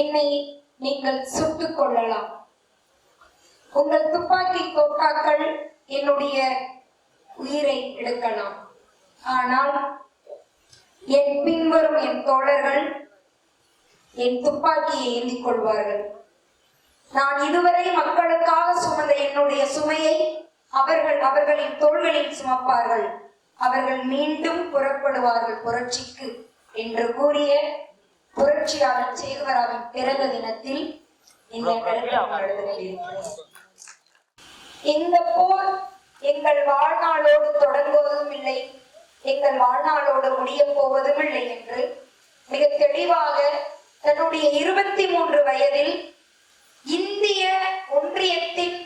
என்னை நீங்கள் சுட்டுக் கொள்ளலாம். உங்கள் துப்பாக்கி தோட்டாக்கள் என்னுடைய உயிரை எடுக்கலாம். ஆனால் என் பின்வரும் என் தோழர்கள் என் துப்பாக்கியை ஏந்திக் கொள்வார்கள். நான் இதுவரை மக்களுக்காக சுமந்த என்னுடைய சுமையை அவர்கள் அவர்களின் தோள்களில் சுமப்பார்கள். அவர்கள் மீண்டும் புறப்படுவார்கள் புரட்சிக்கு என்று கூறிய புரட்சியாளர் சேகுவராவின் பிறந்த தினத்தில் இந்த இந்த போர் எங்கள் வாழ்நாளோடு தொடங்குவதும் இல்லை. எங்கள் வாழ்நாளோடு முடிய போவதும் இல்லை என்று மிக தெளிவாக தன்னுடைய இருபத்தி மூன்று வயதில் இந்திய ஒன்றியத்தின்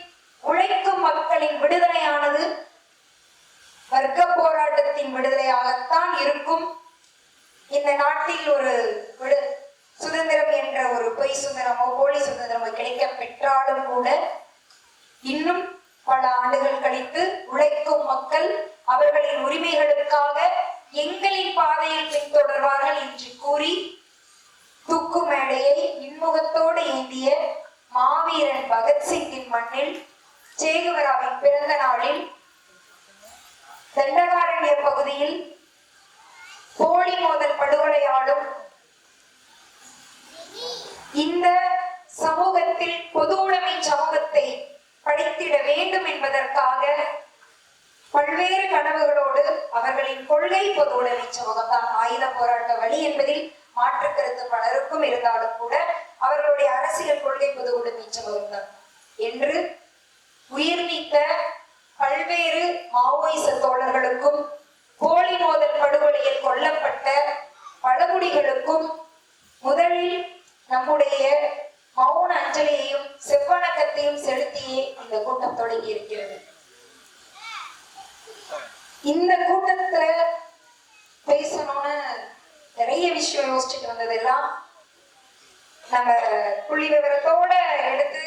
உழைக்கும் மக்களின் விடுதலையானது வர்க்க போராட்டத்தின் விடுதலையாகத்தான் இருக்கும். இந்த நாட்டில் ஒரு விடு சுதந்திரம் என்ற ஒரு பொய் சுதந்திரமோ போலி சுதந்திரமோ கிடைக்க பெற்றாலும் கூட இன்னும் பல ஆண்டுகள் கழித்து உழைக்கும் மக்கள் அவர்களின் உரிமைகளுக்காக எங்களின் பாதையில் பின்தொடர்வார்கள் என்று கூறி தூக்கு மேடையை இன்முகத்தோடு ஏந்திய மாவீரன் பகத்சிங்கின் மண்ணில் சேகுவராவின் பிறந்த நாளில் தண்டகாரண்ய பகுதியில் கோழி மோதல் படுகொலையாலும் இந்த சமூகத்தில் பொது உடைமை சமூகத்தை படித்திட வேண்டும் என்பதற்காக பல்வேறு கனவுகளோடு அவர்களின் கொள்கை பொது உடைமை சமூகம் தான் ஆயுத போராட்ட வழி என்பதில் மாற்று கருத்து பலருக்கும் இருந்தாலும் கூட அவர்களுடைய அரசியல் கொள்கை பொது உடைமை சமூகம் தான் என்று உயிர் நீத்த பல்வேறு மாவோயிச தோழர்களுக்கும் கோழி மோதல் படுகொலையில் கொல்லப்பட்ட பழங்குடிகளுக்கும் முதலில் நம்முடைய மௌன அஞ்சலியையும் செவ்வணக்கத்தையும் செலுத்தியே இந்த கூட்டம் தொடங்கி இருக்கிறது. இந்த கூட்டத்துல பேசணும்னு நிறைய விஷயம் யோசிச்சுட்டு வந்ததெல்லாம் நம்ம புள்ளி விவரத்தோட எடுத்து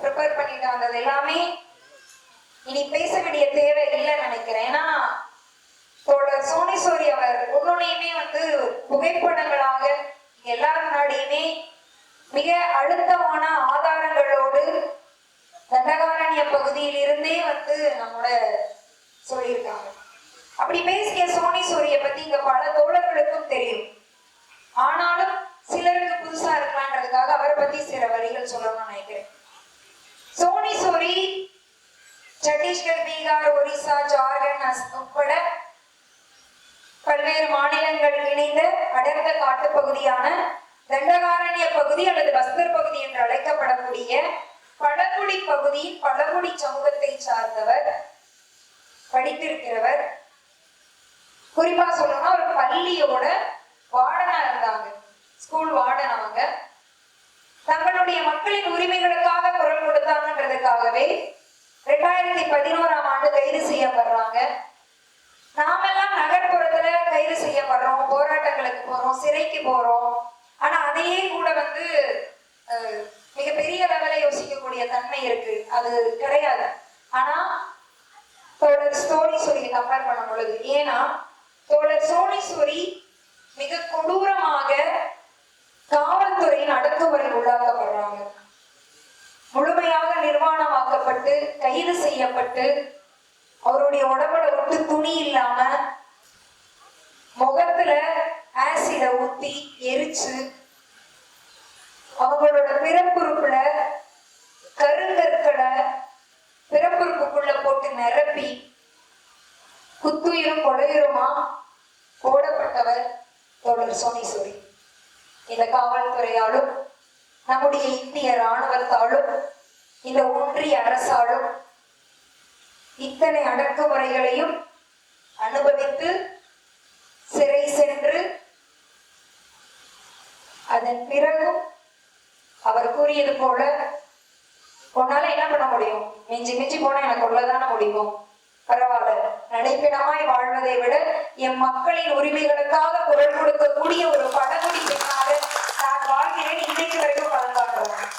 ப்ரிப்பேர் பண்ணிட்டு வந்தது எல்லாமே இனி பேச வேண்டிய தேவை இல்லைன்னு நினைக்கிறேன். ஏன்னா தோழர் சோனேஸ்வரி அவர் ஒன்னொன்னையுமே வந்து புகைப்படங்களாக எல்லார் முன்னாடியுமே மிக அழுத்தமான ஆதாரங்களோடு தண்டகாரண்ய பகுதியில் இருந்தே வந்து நம்மளோட சொல்லியிருக்காங்க. அப்படி பேசிய சோனேஸ்வரியை பத்தி இங்க பல தோழர்களுக்கும் தெரியும். ஆனாலும் சிலருக்கு புதுசா இருக்கலான்றதுக்காக அவரை பத்தி சில வரிகள் சொல்லணும்னு நினைக்கிறேன். சோனேஸ்வரி சத்தீஸ்கர் பீகார் ஒரிசா ஜார்க்கண்ட் அஸ்- உட்பட பல்வேறு மாநிலங்கள் இணைந்த அடர்ந்த காட்டு பகுதியான தண்டகாரண்ய பகுதி அல்லது பஸ்தர் பகுதி என்று அழைக்கப்படக்கூடிய பழங்குடி பகுதி பழங்குடி சமூகத்தை சார்ந்தவர் படித்திருக்கிறவர். குறிப்பா சொல்லணும்னா ஒரு பள்ளியோட வார்டனா இருந்தாங்க. ஸ்கூல் வார்டன் அவங்க. தங்களுடைய மக்களின் உரிமைகளுக்காக குரல் கொடுத்தாங்கன்றதுக்காகவே ரெண்டாயிரத்தி பதினோராம் ஆண்டு கைது செய்யப்படுறாங்க. நாமெல்லாம் நகர்ப்புறத்துல கைது செய்யப்படுறோம் போராட்டங்களுக்கு போறோம் சிறைக்கு போறோம். ஆனா அதையே கூட வந்து மிகப்பெரிய லெவல யோசிக்கக்கூடிய தன்மை இருக்கு. அது கிடையாது. ஆனா தோழர் சோனீஸ்வரியை கம்பேர் பண்ணும் பொழுது ஏன்னா தோழர் சோனீஸ்வரி மிக கொடூரமாக காவல்துறையின் அடக்குமுறை உள்ளாக்கப்படுறாங்க. முழுமையாக நிர்வாணமாக்கப்பட்டு கைது செய்யப்பட்டு அவருடைய உடம்புல விட்டு துணி இல்லாம முகத்துல ஆசிட ஊத்தி எரிச்சு அவங்களோட பிறப்புறுப்புல கருங்கற்களை பிறப்புறுப்புக்குள்ள போட்டு நிரப்பி குத்துயிரும் கொலையுருமா போடப்பட்டவர் தொடர் சோனீஸ்வரி இந்த காவல்துறையாலும் நம்முடைய இந்திய ராணுவத்தாலும் இந்த ஒன்றிய அரசாலும் இத்தனை அடக்குமுறைகளையும் அனுபவித்து சிறை சென்று அதன் பிறகும் அவர் கூறியது போல உன்னால என்ன பண்ண முடியும்? மிஞ்சி மிஞ்சி போனா எனக்கு கொள்ளதான முடியும். பரவாயில்ல. நடைப்பிடமாய் வாழ்வதை விட என் மக்களின் உரிமைகளுக்காக குரல் கொடுக்கக்கூடிய ஒரு பழங்குடி பெண்ணாக நான் வாழ்கிறேன் இன்றைக்கு வரைக்கும் பலன்காட்டுறேன்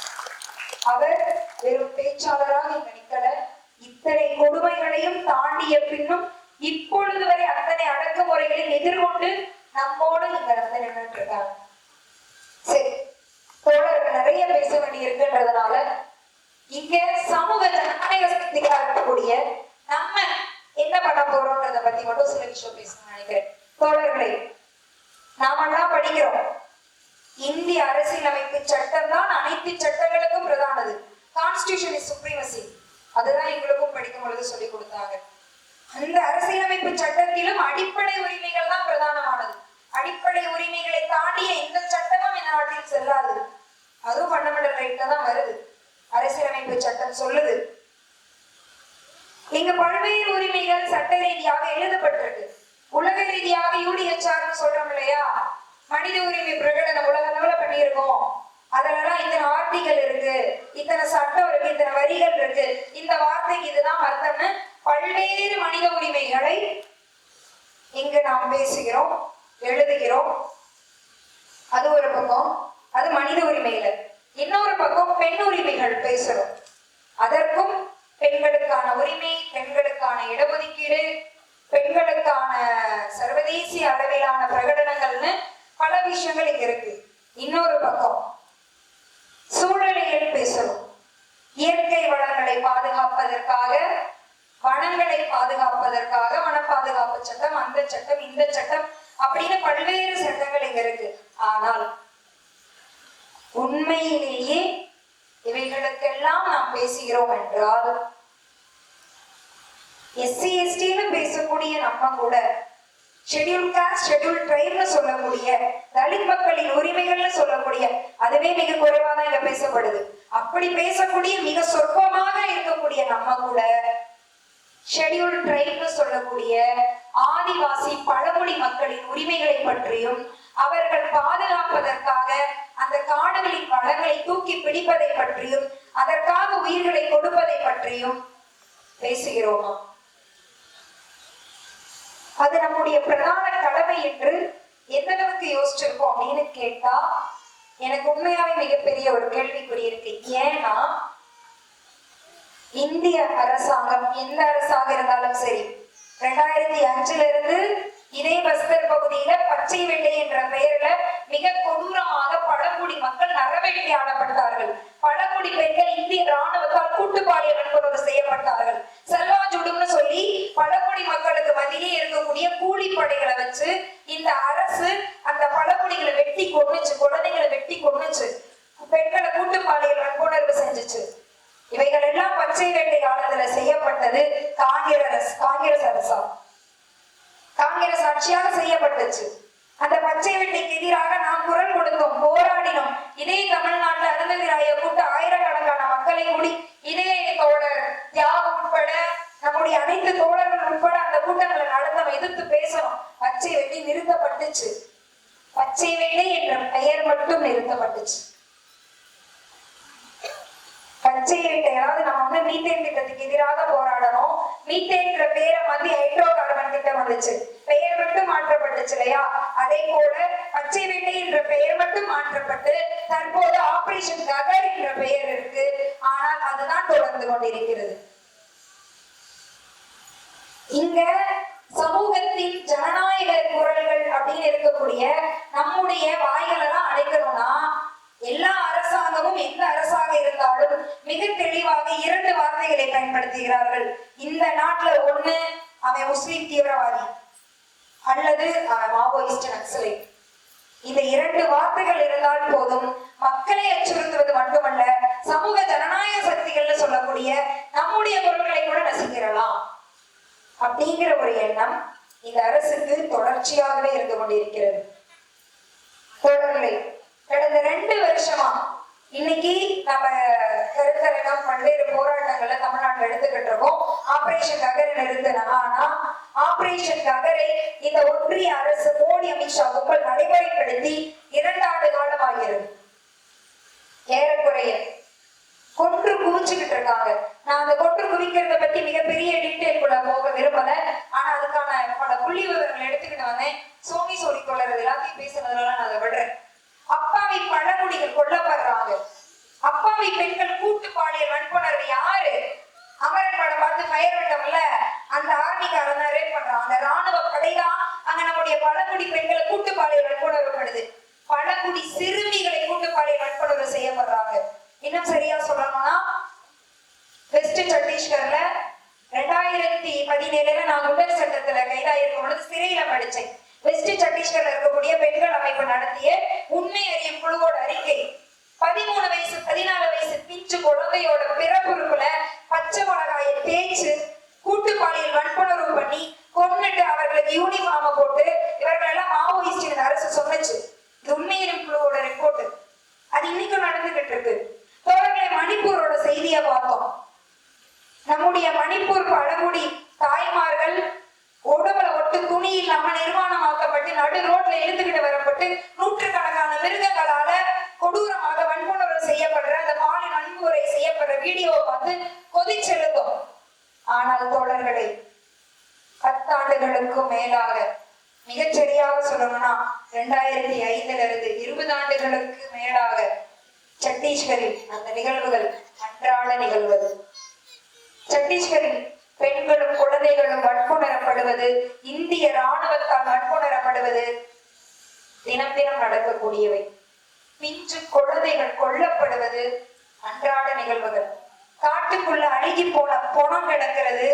அவர் வெறும் பேச்சாளராக இங்க நிக்கல. இத்தனை கொடுமைகளையும் தாண்டிய பின்னும் இப்பொழுது வரை அத்தனை அடக்குமுறைகளையும் எதிர்கொண்டு நம்மோடு இங்க வந்து நின்றுட்டு இருக்காங்க சரி நிறைய பேச வேண்டி இருக்குன்றதுனால இங்க சமூக ஜனநாயக இருக்கக்கூடிய நம்ம என்ன பண்ண போறோம்ன்றத பத்தி மட்டும் சில விஷயம் பேசணும்னு நினைக்கிறேன். தோழர்களே நாமெல்லாம் படிக்கிறோம். இந்திய அரசியலமைப்பு சட்டம் தான் அனைத்து சட்டங்களுக்கும் பிரதானது. கான்ஸ்டியூஷன் இஸ் சுப்ரீமசி அதுதான் எங்களுக்கும் படிக்கும் பொழுது சொல்லி கொடுத்தாங்க. அந்த அரசியலமைப்பு சட்டத்திலும் அடிப்படை உரிமைகள் தான் பிரதானமானது. அடிப்படை உரிமைகளை தாண்டிய எந்த சட்டமும் இந்த நாட்டில் செல்லாது. அதுவும் ஃபண்டமெண்டல் ரைட்ல தான் வருது. அரசியலமைப்பு சட்டம் சொல்லுது. இங்க பல்வேறு உரிமைகள் சட்ட ரீதியாக எழுதப்பட்டிருக்கு. உலக ரீதியாக யூடிஎச்ஆர்னு சொல்றோம் இல்லையா? மனித உரிமை பிரகடனம் அதுலலாம் இத்தனை ஆர்டிகள் இருக்கு. இத்தனை சட்டம் இருக்கு இத்தனை வரிகள் இருக்கு. இந்த வார்த்தைக்கு இதுதான் அர்த்தம்னு பல்வேறு மனித உரிமைகளை இங்கு நாம் பேசுகிறோம் எழுதுகிறோம். அது ஒரு பக்கம் அது மனித உரிமையில இன்னொரு பக்கம் பெண் உரிமைகள் பேசுறோம். அதற்கும் பெண்களுக்கான உரிமை பெண்களுக்கான இடஒதுக்கீடு பெண்களுக்கான சர்வதேசிய அளவிலான பிரகடனங்கள்னு பல விஷயங்கள் இங்க இருக்கு. இன்னொரு பக்கம் சூழலியல் பேசணும். இயற்கை வளங்களை பாதுகாப்பதற்காக வனங்களை பாதுகாப்பதற்காக வன பாதுகாப்பு சட்டம் அந்த சட்டம் இந்த சட்டம் அப்படின்னு பல்வேறு சட்டங்கள் இங்க இருக்கு. ஆனால் உண்மையிலேயே இவைகளுக்கெல்லாம் நாம் பேசுகிறோம் என்றால் எஸ்சி எஸ்டின்னு பேசக்கூடிய நம்ம கூட ஷெட்யூல் காஸ்ட் ஷெட்யூல் ட்ரைப்னு சொல்லக்கூடிய தலித் மக்களின் உரிமைகள்னு சொல்லக்கூடிய அதுவே மிக குறைவா தான் இங்க பேசப்படுது. அப்படி பேசக்கூடிய மிக சொற்பமாக இருக்கக்கூடிய நம்ம கூட ஷெட்யூல் ட்ரைப்னு சொல்லக்கூடிய ஆதிவாசி பழங்குடி மக்களின் உரிமைகளை பற்றியும் அவர்கள் பாதுகாப்பதற்காக அந்த காடுகளின் வளங்களை தூக்கி பிடிப்பதை பற்றியும் அதற்காக உயிர்களை கொடுப்பதை பற்றியும் பேசுகிறோமா? அது நம்முடைய பிரதான கடமை என்று எந்த அளவுக்கு யோசிச்சிருக்கோம் அப்படின்னு கேட்டா எனக்கு உண்மையாவே மிகப்பெரிய ஒரு கேள்விக்குறி இருக்கு. ஏன்னா இந்திய அரசாங்கம் எந்த அரசாங்கம் இருந்தாலும் சரி ரெண்டாயிரத்தி அஞ்சுல இருந்து இதே பஸ்தர் பகுதியில பச்சை வெள்ளை என்ற பெயர்ல மிக கொடூர பழங்குடி மக்கள் நரவேட்டையாடப்பட்டார்கள் பழங்குடி பெண்கள் இந்திய ராணுவத்தால் கூட்டுப்பாலியல் வன்புணர்வு செய்யப்பட்டார்கள் செல்வாஜுடும்னு சொல்லி பழங்குடி மக்களுக்கு மத்தியிலே இருக்கக்கூடிய கூலிப்படைகளை வச்சு இந்த அரசு அந்த பழங்குடிகளை வெட்டி கொன்னுச்சு குழந்தைகளை வெட்டி கொன்னுச்சு பெண்களை கூட்டுப்பாலியல் வன்புணர்வு செஞ்சுச்சு இவைகள் எல்லாம் பச்சை வேட்டை காலத்துல செய்யப்பட்டது காங்கிரஸ் காங்கிரஸ் அரசாங்கம் காங்கிரஸ் ஆட்சியாக செய்யப்பட்டுச்சு அந்த பச்சை வெட்டைக்கு எதிராக நாம் குரல் கொடுத்தோம் போராடினோம் இதே தமிழ்நாட்டுல அருந்ததிராய கூட்ட ஆயிரக்கணக்கான மக்களை கூடி இதே தோழர் தியாகம் உட்பட நம்முடைய அனைத்து தோழர்கள் உட்பட அந்த கூட்டங்களை நடந்தோம் எதிர்த்து பேசணும் பச்சை வெட்டி நிறுத்தப்பட்டுச்சு பச்சை வெள்ளை என்ற பெயர் மட்டும் நிறுத்தப்பட்டுச்சு பச்சை அதாவது நம்ம வந்து மீத்தேன் திட்டத்துக்கு எதிராக போராடணும். மீத்தேன்ற பேரை மாத்தி ஹைட்ரோ கார்பன் திட்டம் வந்துச்சு. பெயர் மட்டும் மாற்றப்பட்டுச்சு இல்லையா? அதே போல பச்சை வேட்டை என்ற பெயர் மட்டும் மாற்றப்பட்டு தற்போது ஆபரேஷன் ககர் என்ற பெயர் இருக்கு. ஆனால் அதுதான் தொடர்ந்து கொண்டிருக்கிறது. இங்க சமூகத்தின் ஜனநாயக குரல்கள் அப்படின்னு இருக்கக்கூடிய நம்முடைய வாய்களெல்லாம் அடைக்கணும்னா எல்லா அரசாங்கமும் எந்த அரசாக இருந்தாலும் மிக தெளிவாக இரண்டு வார்த்தைகளை பயன்படுத்துகிறார்கள். இந்த நாட்டுல ஒண்ணு அவன் முஸ்லிம் தீவிரவாதி அல்லது அவன் மாவோயிஸ்ட் நக்சலை. இந்த இரண்டு வார்த்தைகள் இருந்தால் போதும் மக்களை அச்சுறுத்துவது மட்டுமல்ல சமூக ஜனநாயக சக்திகள்னு சொல்லக்கூடிய நம்முடைய குரல்களை கூட நசுக்கிறலாம் அப்படிங்கிற ஒரு எண்ணம் இந்த அரசுக்கு தொடர்ச்சியாகவே இருந்து கொண்டிருக்கிறது. தொடர்லை கடந்த ரெண்டு வருஷமா இன்னைக்கு நம்ம கருத்தரங்கம் பல்வேறு போராட்டங்களை தமிழ்நாட்டில் எடுத்துக்கிட்டு இருக்கோம். ஆபரேஷன் ககரை நிறுத்தினா ஆனா ஆபரேஷன் ககரை இந்த ஒன்றிய அரசு மோடி அமித்ஷா கும்பல் நடைமுறைப்படுத்தி இரண்டு ஆண்டு காலம் ஆகிறது ஏறக்குறைய கொன்று குவிச்சுக்கிட்டு இருக்காங்க நான் அந்த கொன்று குவிக்கிறத பத்தி மிகப்பெரிய டீட்டெயில்குள்ள போக விரும்பல. ஆனா அதுக்கான பல புள்ளி விவரங்கள் எடுத்துக்கிட்டு வந்தேன். சோமி சோடி கொள்ளறது எல்லாத்தையும் பேசுனதுனால நான் அதை விடுறேன். அப்பாவி பழங்குடிகள் கொல்லப்படுறாங்க. அப்பாவி பெண்கள் கூட்டு பாலியல் வன்புணர்வு யாரு? அமரன் படம் பார்த்து ஃபயர் விட்டோம்ல அந்த ஆர்மிக்காரன் தான் ரேப் பண்றான். அந்த ராணுவ படைதான் அங்க நம்முடைய பழங்குடி பெண்களை கூட்டு பாலியல் வன்புணர்வு படுது பழங்குடி சிறுமிகளை கூட்டு பாலியல் வன்புணர்வு வெஸ்ட் சத்தீஸ்கர்ல ரெண்டாயிரத்தி பதினேழுல நான் குண்டர் சட்டத்துல கைதாயிருக்கும் பொழுது சிறையில படிச்சேன். வெஸ்ட் சத்தீஸ்கர்ல இருக்கக்கூடிய பெண்கள் அமைப்பு நடத்திய உண்மை அறியும் குழுவோட அறிக்கை. பதிமூணு வயசு பதினாலு வயசு பிஞ்சு குழந்தையோட பிறப்புறுப்புல பச்சை மிளகாய தேய்ச்சு ஆண்டுகளுக்கும் மேலாக. மிகச்சரியாக சொல்லணும்னா ரெண்டாயிரத்தி ஐந்துல இருந்து இருபது ஆண்டுகளுக்கு மேலாக சத்தீஸ்கரில் அந்த நிகழ்வுகள் அன்றாட நிகழ்வது. சத்தீஸ்கரில் பெண்களும் குழந்தைகளும் வன்புணரப்படுவது இந்திய ராணுவத்தால் வன்புணரப்படுவது தினம் தினம் நடக்கக்கூடியவை. பிஞ்சு குழந்தைகள் கொல்லப்படுவது அன்றாட நிகழ்வுகள். காட்டுக்குள்ள அழுகி போன பொணம் கிடக்கிறது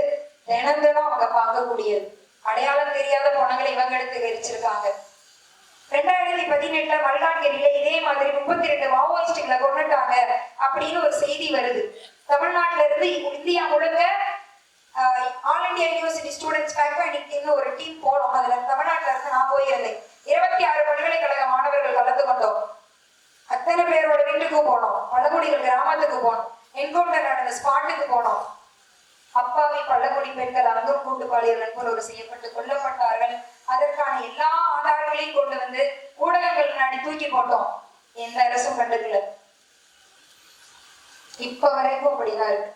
தினம் தினம் அவங்க பார்க்கக்கூடியது. அடையாளம் தெரியாத பணங்களை இவங்க எடுத்து எரிச்சிருக்காங்க ரெண்டாயிரத்தி பதினெட்டுல மல்கான்கிரியில இதே மாதிரி முப்பத்தி ரெண்டு மாவோயிஸ்டுகளை கொண்டுட்டாங்க அப்படின்னு ஒரு செய்தி வருது. தமிழ்நாட்டுல இருந்து இந்தியா முழுக்க ஆல் இண்டியா யூனிவர்சிட்டி ஸ்டூடெண்ட்ஸ் பேக்வாண்டிங்னு ஒரு டீம் போனோம். அதுல தமிழ்நாட்டுல இருந்து நான் போயிருந்தேன். இருபத்தி ஆறு பல்கலைக்கழக மாணவர்கள் கலந்து கொண்டோம். அத்தனை பேரோட வீட்டுக்கு போனோம். பழங்குடிகள் கிராமத்துக்கு போனோம். என்கவுண்டர் நடந்த ஸ்பாட்டுக்கு போனோம். அப்பாவி பழங்குடி பெண்கள் அங்கம் கூட்டு பாலியல் வன்புணர்வு செய்யப்பட்டு கொல்லப்பட்டார்கள். அதற்கான எல்லா ஆதாரங்களையும் கொண்டு வந்து ஊடகங்கள் முன்னாடி தூக்கி போட்டோம். எந்த அரசும் கண்டுக்கல. இப்ப வரைக்கும் அப்படிதான் இருக்கு.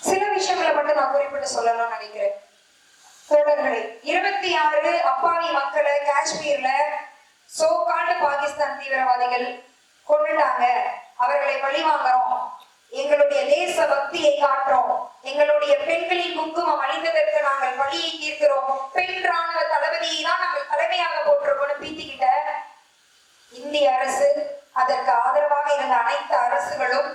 சில விஷயங்களை மட்டும் நான் குறிப்பிட்டு சொல்லணும்னு நினைக்கிறேன். தோழர்களே இருபத்தி ஆறு அப்பாவி மக்களை காஷ்மீர்ல சோகாண்டு பாகிஸ்தான் தீவிரவாதிகள் கொண்டுட்டாங்க. அவர்களை பழி வாங்குறோம். எங்களுடைய தேச பக்தியை காட்டுறோம். எங்களுடைய பெண்களின் குங்குமம் அழிந்ததற்கு நாங்கள் பழியை தீர்க்கிறோம். பெண் ராணுவ தளபதியை தான் நாங்கள் தலைமையாக போட்டிருக்கோம்னு பீத்திக்கிட்ட இந்திய அரசு அதற்கு ஆதரவாக இருந்த அனைத்து அரசுகளும்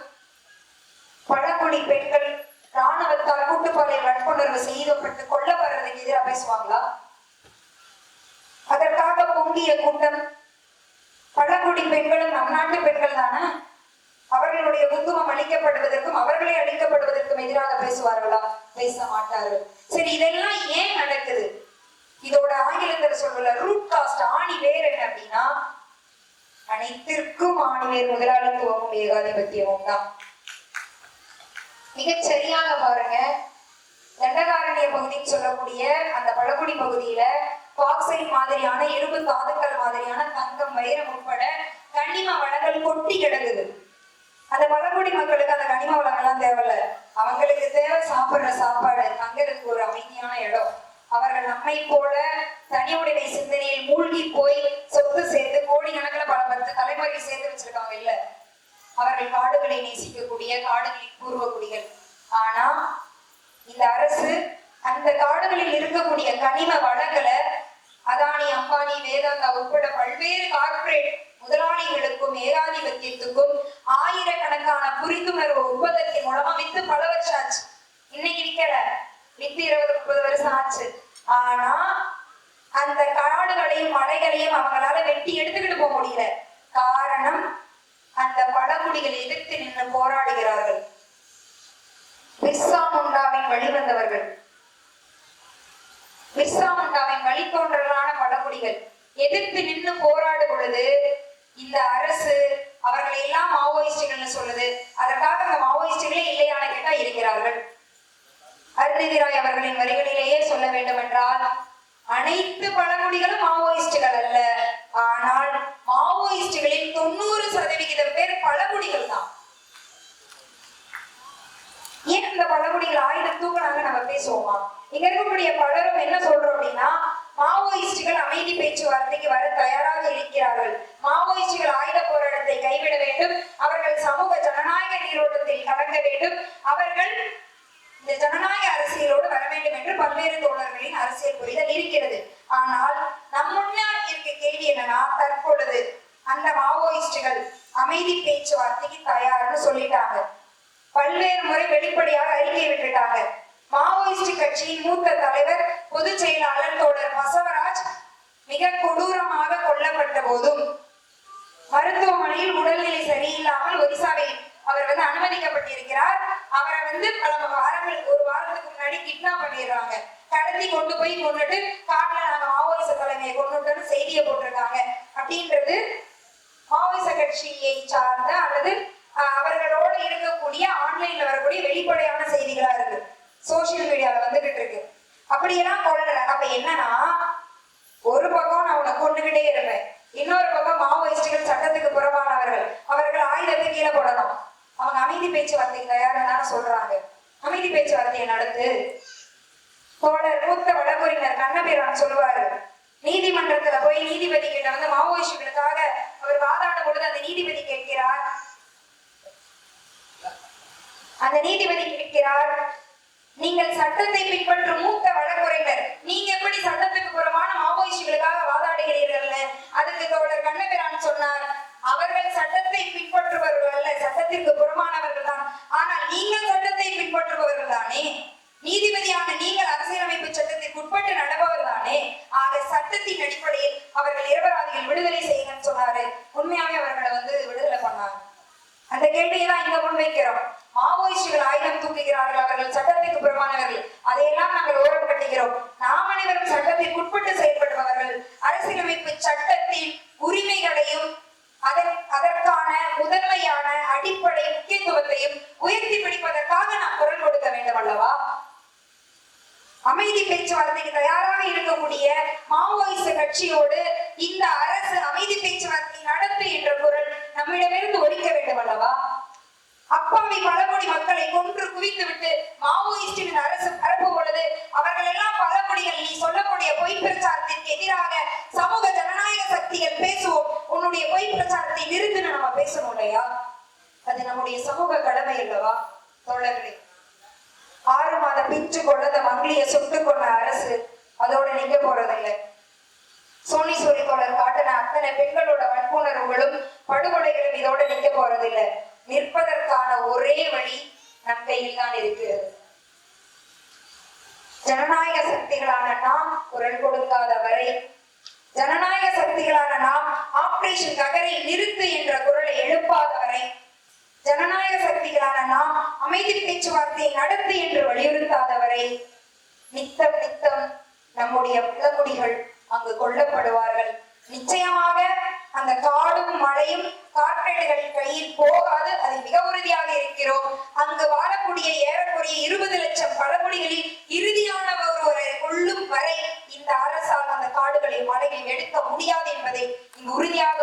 பழங்குடி பெண்கள் ராணுவத்தால் கூட்டுப்பாளைய வன்புணர்வு செய்தப்பட்டு கொல்லப்படுறதுக்கு எதிராக பேசுவாங்களா? அதற்காக பொங்கிய கூட்டம் பழங்குடி பெண்களும் நம் நாட்டு பெண்கள் தானே? அவர்களுடைய குங்குமம் அளிக்கப்படுவதற்கும் அவர்களே அளிக்கப்படுவதற்கும் எதிராக பேசுவார்களா பேச மாட்டார்கள் சரி இதெல்லாம் ஏன் நடக்குது? இதோட ஆங்கிலத்தில் சொல்றல ரூட் காஸ்ட் ஆணி வேர் என்ன அப்படின்னா அனைத்திற்கும் ஆணிவேர் முதலாளித்துவமும் ஏகாதிபத்தியமும் தான் மிகச் சரியாக பாருங்க. தண்டகாரண்ய பகுதின்னு சொல்லக்கூடிய அந்த பழங்குடி பகுதியில பாக்சைட் மாதிரியான இரும்பு தாதுக்கள் மாதிரியான தங்கம் வைரம் உட்பட கனிம வளங்கள் கொட்டி கிடக்குது. அந்த பழங்குடி மக்களுக்கு அந்த கனிம வளங்கள்லாம் தேவையில்ல. அவங்களுக்கு தேவை சாப்பிடுற சாப்பாடு. தங்கிறதுக்கு ஒரு அமைதியான இடம். அவர்கள் நம்மை போல தனி உடைமை சிந்தனையில் மூழ்கி போய் சொத்து சேர்த்து கோடி கணக்கில் பல பத்து தலைமுறை சேர்த்து வச்சிருக்காங்க. இல்ல. அவர்கள் காடுகளை நேசிக்கக்கூடிய காடுகளின் பூர்வ குடிகள் ஆனா இந்த அரசு அந்த காடுகளில் இருக்கக்கூடிய கனிம வளங்களை அதானி அம்பானி வேதாந்தா உட்பட பல்வேறு கார்ப்பரேட் முதலாளிகளுக்கும் ஏகாதிபத்தியத்துக்கும் ஆயிரக்கணக்கான புரிந்துணர்வு ஒப்பந்தத்தின் மூலமா வித்து பல வருஷம் ஆச்சு. இன்னைக்கு விற்கல வித்து இருபது முப்பது வருஷம் ஆச்சு. ஆனா அந்த காடுகளையும் மலைகளையும் அவங்களால வெட்டி எடுத்துக்கிட்டு போக முடியல. காரணம் அந்த பழங்குடிகள் எதிர்த்து நின்று போராடுகிறார்கள். பிர்சா முண்டாவின் வழிவந்தவர்கள். பிர்சா வழித்தோன்றலான பழங்குடிகள் எதிர்த்து நின்று போராடும் பொழுது இந்த அரசு அவர்களை எல்லாம் மாவோயிஸ்டுகள்னு சொல்லுது. அதற்காக அந்த மாவோயிஸ்டுகளே இல்லையான கேட்டா இருக்கிறார்கள். அருந்ததி ராய் அவர்களின் வரிகளிலேயே சொல்ல வேண்டும் என்றால் அனைத்து பழங்குடிகளும் மாவோயிஸ்டுகள் அல்ல. ஆனால் மாவோயிஸ்டுகளின் தொண்ணூறு சதவிகிதம் பேர் பழங்குடிகள் தான். ஏன் இந்த பழங்குடிகள் ஆயுதம் தூக்குனாங்க நம்ம பேசுவோமா? இங்க இருக்கக்கூடிய பலரும் என்ன சொல்றோம் அப்படின்னா மாவோயிஸ்டுகள் அமைதி பேச்சுவார்த்தைக்கு வர தயாராக இருக்கிறார்கள். மாவோயிஸ்டுகள் ஆயுத போராட்டத்தை கைவிட வேண்டும். அவர்கள் சமூக ஜனநாயக நீரோட்டத்தில் கலங்க வேண்டும். அவர்கள் இந்த ஜனநாயக அரசியலோடு வர வேண்டும் என்று பல்வேறு தோழர்களின் அரசியல் புரிதல் இருக்கிறது. ஆனால் நம் முன்னால் இருக்க கேள்வி என்னன்னா தற்பொழுது அந்த மாவோயிஸ்டுகள் அமைதி பேச்சுவார்த்தைக்கு தயார்னு சொல்லிட்டாங்க. பல்வேறு முறை வெளிப்படையாக அறிக்கை விட்டுட்டாங்க. மாவோயிஸ்ட் கட்சியின் மூத்த தலைவர் பொதுச் செயலாளர் தோழர் பசவராஜ் மிக கொடூரமாக கொல்லப்பட்ட போதும். மருத்துவமனையில் உடல்நிலை சரியில்லாமல் ஒரிசாவில் அவர் வந்து அனுமதிக்கப்பட்டிருக்கிறார். அவரை வந்து பல வாரங்கள் ஒரு வாரத்துக்கு முன்னாடி கிட்னாப் பண்ணிடுறாங்க. கடத்தி கொண்டு போய் கொண்டுட்டு காட்டுல நாங்க மாவோயிச தலைமையை கொண்டுட்டோம்னு செய்தியை போட்டிருக்காங்க. அப்படின்றது மாவோயிச கட்சியை சார்ந்த அல்லது அவர்களோட இருக்கக்கூடிய ஆன்லைன்ல வரக்கூடிய வெளிப்படையான செய்திகளா இருக்கு. சோசியல் மீடியால வந்துகிட்டு இருக்கு. அப்படியெல்லாம் கொள்ளல அப்ப என்னன்னா ஒரு பக்கம் நான் உன்னை கொண்டுகிட்டே இருப்பேன். இன்னொரு பக்கம் மாவோயிஸ்டுகள் சட்டத்துக்கு புறமானவர்கள் அவர்கள் ஆயுதத்தை கீழே போடணும். அவங்க அமைதி பேச்சு வார்த்தை தயார்னு சொல்றாங்க. அமைதி பேச்சு வார்த்தையை நடத்து. தோழர் மூத்த வழக்குறிஞர் கண்ணபிரான் சொல்லுவாரு நீதிமன்றத்துல போய் நீதிபதி கிட்ட வந்து மாவோயிஸ்டுகளுக்காக அவர் வாதாடும் பொழுது அந்த நீதிபதி கேட்கிறார் அந்த நீதிபதி கேட்கிறார் நீங்கள் சட்டத்தை பின்பற்றும் மூத்த வழக்குரைஞர் நீங்க எப்படி சட்டத்துக்கு புறமான மாவோயிஸ்டுகளுக்காக வாதாடுகிறீர்கள் அதுக்கு தோழர் கண்ணபிரான் சொன்னார் அவர்கள் சட்டத்தை பின்பற்றுபவர்கள் அல்ல சட்டத்திற்கு புறமானவர்கள் தான். ஆனால் நீங்கள் சட்டத்தை பின்பற்றுபவர்கள் தானே? நீதிபதியான நீங்கள் அரசியலமைப்பு சட்டத்திற்கு உட்பட்டு நடப்பவர் தானே? ஆக சட்டத்தின் அடிப்படையில் அவர்கள் நிரபராதிகள் விடுதலை செய்யுங்கன்னு சொன்னாரு. உண்மையாவே அவர்களை வந்து விடுதலை பண்ணாங்க. அந்த கேள்வியை தான் இங்க முன்வைக்கிறோம். மாவோயிஸ்டுகள் ஆயுதம் தூக்குகிறார்கள் அவர்கள் சட்டத்துக்கு புறமானவர்கள் அதையெல்லாம் நாம் ஓரம் கட்டுகிறோம் நாம் அனைவரும் சட்டத்திற்கு உட்பட்டு செயல்படுபவர்கள் அரசியலமைப்பு சட்டத்தின் உரிமைகளையும் அதன் அதற்கான முதன்மையான அடிப்படை முக்கியத்துவத்தையும் உயர்த்தி பிடிப்பதற்காக நாம் குரல் கொடுக்க வேண்டும் அல்லவா அமைதி பேச்சுவார்த்தைக்கு தயாராக இருக்கக்கூடிய மாவோயிச கட்சியோடு இந்த அரசு அமைதி பேச்சுவார்த்தை நடத்து என்ற குரல் நம்மிடமிருந்து ஒழிக்க வேண்டும் அல்லவா அப்பாவி பழங்குடி மக்களை கொன்று குவித்து விட்டு மாவோயிஸ்டின் அரசு பரப்பும் பொழுது அவர்கள் எல்லாம் பழங்குடிகள் நீ சொல்லக்கூடிய பொய் பிரச்சாரத்திற்கு எதிராக சமூக ஜனநாயக சக்திகள் பேசுவோம். உன்னுடைய பொய் பிரச்சாரத்தை நிறுத்துன்னு நம்ம பேசணும் இல்லையா? அது நம்முடைய சமூக கடமை அல்லவா? தோழர்களே ஆறு மாத பிச்சு கொள்ளத மங்கிலிய சுட்டு கொண்ட அரசு அதோட நிக்க போறதில்லை. சோனி சோனீஸ்வரி தோழர் காட்டின அத்தனை பெண்களோட வன்புணர்வுகளும் படுகொலைகளும் இதோட நிக்க போறதில்லை. நிற்பதற்கான ஒரே வழி நம் கையில் தான் இருக்கிறது. ஜனநாயக சக்திகளான நாம் குரல் கொடுக்காத வரை ஜனநாயக சக்திகளான நாம் ஆபரேஷன் ககரை நிறுத்து என்ற குரலை எழுப்பாத வரை ஜனநாயக சக்திகளான நாம் அமைதி பேச்சுவார்த்தையை நடத்து என்று வலியுறுத்தாத வரை நித்தம் நித்தம் நம்முடைய பிளமுடிகள் அங்கு கொல்லப்படுவார்கள். நிச்சயமாக அந்த காடும் மழையும் காற்றேடுகளின் கையில் போகாது அது மிக உறுதியாக இருக்கிறோம். அங்கு வாழக்கூடிய ஏறக்குறைய இருபது லட்சம் பழங்குடிகளில் இறுதியான ஒருவரை கொள்ளும் வரை இந்த அரசால் அந்த காடுகளை மழையில் எடுக்க முடியாது என்பதை இங்கு உறுதியாக